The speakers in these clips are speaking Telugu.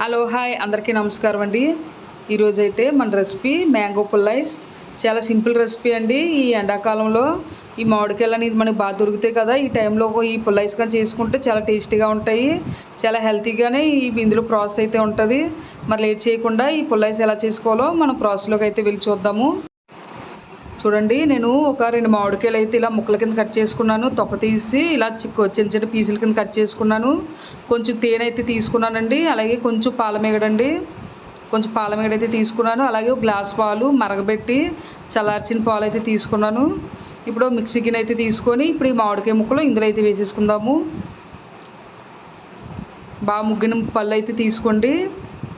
హలో హాయ్ అందరికీ నమస్కారం అండి. ఈరోజు అయితే మన రెసిపీ మ్యాంగో పుల్లైస్. చాలా సింపుల్ రెసిపీ అండి ఈ ఎండాకాలంలో. ఈ మామిడికాయలు అనేది మనకి బాగా దొరుకుతాయి కదా ఈ టైంలో ఈ పుల్లైస్ కానీ చేసుకుంటే చాలా టేస్టీగా ఉంటాయి. చాలా హెల్తీగానే ఈ ఇందులో ప్రాసెస్ అయితే ఉంటుంది. మరి లేట్ చేయకుండా ఈ పుల్లైస్ ఎలా చేసుకోవాలో మనం ప్రాసెస్లోకి అయితే వెళ్ళి చూద్దాము. చూడండి నేను ఒక రెండు మామిడికాయలు అయితే ఇలా ముక్కల కింద కట్ చేసుకున్నాను. తొక్క తీసి ఇలా చిన్న చిన్న పీసుల కింద కట్ చేసుకున్నాను. కొంచెం తేనె అయితే తీసుకున్నానండి. అలాగే కొంచెం పాలమేగడండి కొంచెం పాలమేగడ అయితే తీసుకున్నాను. అలాగే ఒక గ్లాస్ పాలు మరగబెట్టి చల్లార్చిన పాలు అయితే తీసుకున్నాను. ఇప్పుడు మిక్సీ గిన్నె అయితే తీసుకొని ఇప్పుడు ఈ మామిడికాయ ముక్కలు ఇందులో అయితే వేసేసుకుందాము. బాగా ముగ్గిన పళ్ళు అయితే తీసుకోండి.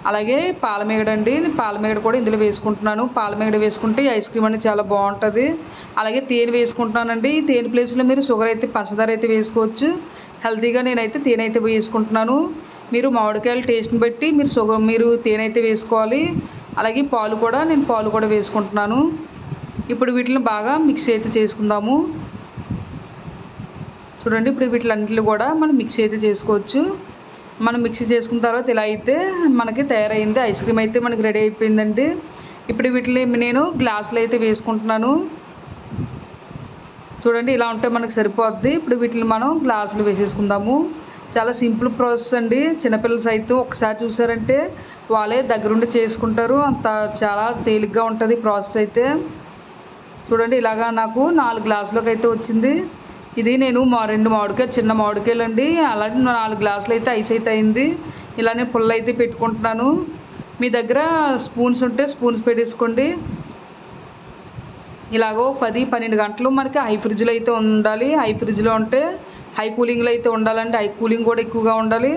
అలాగే పాలమేగడ అండి. పాలమేగడ కూడా ఇందులో వేసుకుంటున్నాను. పాలమేగడ వేసుకుంటే ఐస్ క్రీమ్ అనేది చాలా బాగుంటుంది. అలాగే తేనె వేసుకుంటున్నానండి. తేనె ప్లేస్లో మీరు షుగర్ అయితే పంచదార అయితే వేసుకోవచ్చు. హెల్తీగా నేనైతే తేనె అయితే వేసుకుంటున్నాను. మీరు మామిడికాయల టేస్ట్ని బట్టి మీరు షుగర్ మీరు తేనె అయితే వేసుకోవాలి. అలాగే పాలు కూడా నేను పాలు కూడా వేసుకుంటున్నాను. ఇప్పుడు వీటిని బాగా మిక్స్ అయితే చేసుకుందాము. చూడండి ఇప్పుడు వీటిలన్నింటిని కూడా మనం మిక్స్ అయితే చేసుకోవచ్చు. మనం మిక్సీ చేసుకున్న తర్వాత ఇలా అయితే మనకి తయారైంది. ఐస్ క్రీమ్ అయితే మనకి రెడీ అయిపోయిందండి. ఇప్పుడు వీటిని నేను గ్లాసులు అయితే వేసుకుంటున్నాను. చూడండి ఇలా ఉంటే మనకు సరిపోద్ది. ఇప్పుడు వీటిని మనం గ్లాసులు వేసేసుకుందాము. చాలా సింపుల్ ప్రాసెస్ అండి. చిన్నపిల్లలు సైతం ఒకసారి చూసారంటే వాళ్ళే దగ్గరుండి చేసుకుంటారు. అంత చాలా తేలిగ్గా ఉంటుంది ప్రాసెస్ అయితే. చూడండి ఇలాగా నాకు నాలుగు గ్లాసులకు అయితే వచ్చింది. ఇది నేను మా రెండు మామిడికాయ చిన్న మామిడికాయలు అండి. అలాగే నాలుగు గ్లాసులు అయితే ఐస్ అయితే అయింది. ఇలానే పుల్ల అయితే పెట్టుకుంటున్నాను. మీ దగ్గర స్పూన్స్ ఉంటే స్పూన్స్ పెట్టేసుకోండి. ఇలాగో పది పన్నెండు గంటలు మనకి హై ఫ్రిడ్జ్లో అయితే ఉండాలి. హై ఫ్రిడ్జ్లో ఉంటే హై కూలింగ్లో అయితే ఉండాలండి. హై కూలింగ్ కూడా ఎక్కువగా ఉండాలి.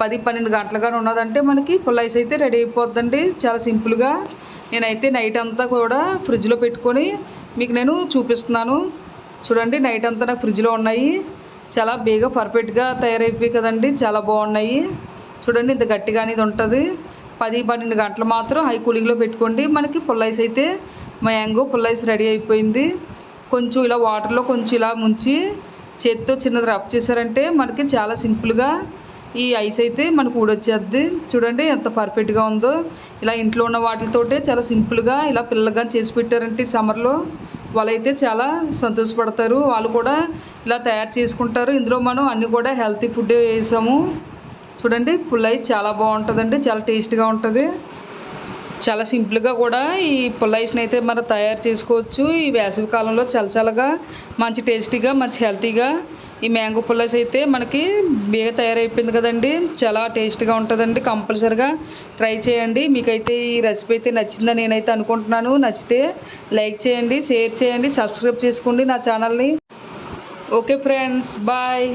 పది పన్నెండు గంటలు కానీ ఉన్నదంటే మనకి పుల్ల ఐస్ అయితే రెడీ అయిపోద్దండి. చాలా సింపుల్గా. నేనైతే నైట్ అంతా కూడా ఫ్రిడ్జ్లో పెట్టుకొని మీకు నేను చూపిస్తున్నాను. చూడండి నైట్ అంతా నాకు ఫ్రిడ్జ్లో ఉన్నాయి. చాలా బేగా పర్ఫెక్ట్గా తయారైపోయి కదండి చాలా బాగున్నాయి. చూడండి ఇంత గట్టిగా అనేది ఉంటుంది. పది పన్నెండు గంటలు మాత్రం హై కూలింగ్లో పెట్టుకోండి. మనకి పుల్లైస్ అయితే మ్యాంగో పుల్లైస్ రెడీ అయిపోయింది. కొంచెం ఇలా వాటర్లో కొంచెం ఇలా ముంచి చేతితో చిన్నది రబ్ చేశారంటే మనకి చాలా సింపుల్గా ఈ ఐస్ అయితే మనకు ఊడొచ్చేద్ది. చూడండి ఎంత పర్ఫెక్ట్గా ఉందో. ఇలా ఇంట్లో ఉన్న వాటితోటే చాలా సింపుల్గా ఇలా పిల్లగా చేసి పెట్టారంటే సమ్మర్లో వాళ్ళైతే చాలా సంతోషపడతారు. వాళ్ళు కూడా ఇలా తయారు చేసుకుంటారు. ఇందులో మనం అన్నీ కూడా హెల్తీ ఫుడ్ వేసాము. చూడండి పుల్లై చాలా బాగుంటుందండి. చాలా టేస్ట్గా ఉంటుంది. చాలా సింపుల్గా కూడా ఈ పుల్లైస్ని అయితే మనం తయారు చేసుకోవచ్చు. ఈ వేసవి కాలంలో చలచలగా మంచి టేస్టీగా మంచి హెల్తీగా ఈ మ్యాంగో పుల్లైస్ అయితే మనకి బీగ తయారైపోయింది కదండి. చాలా టేస్ట్గా ఉంటుందండి. కంపల్సరిగా ట్రై చేయండి. మీకైతే ఈ రెసిపీ అయితే నచ్చిందని నేనైతే అనుకుంటున్నాను. నచ్చితే లైక్ చేయండి షేర్ చేయండి సబ్స్క్రైబ్ చేసుకోండి నా ఛానల్ని. Okay friends bye.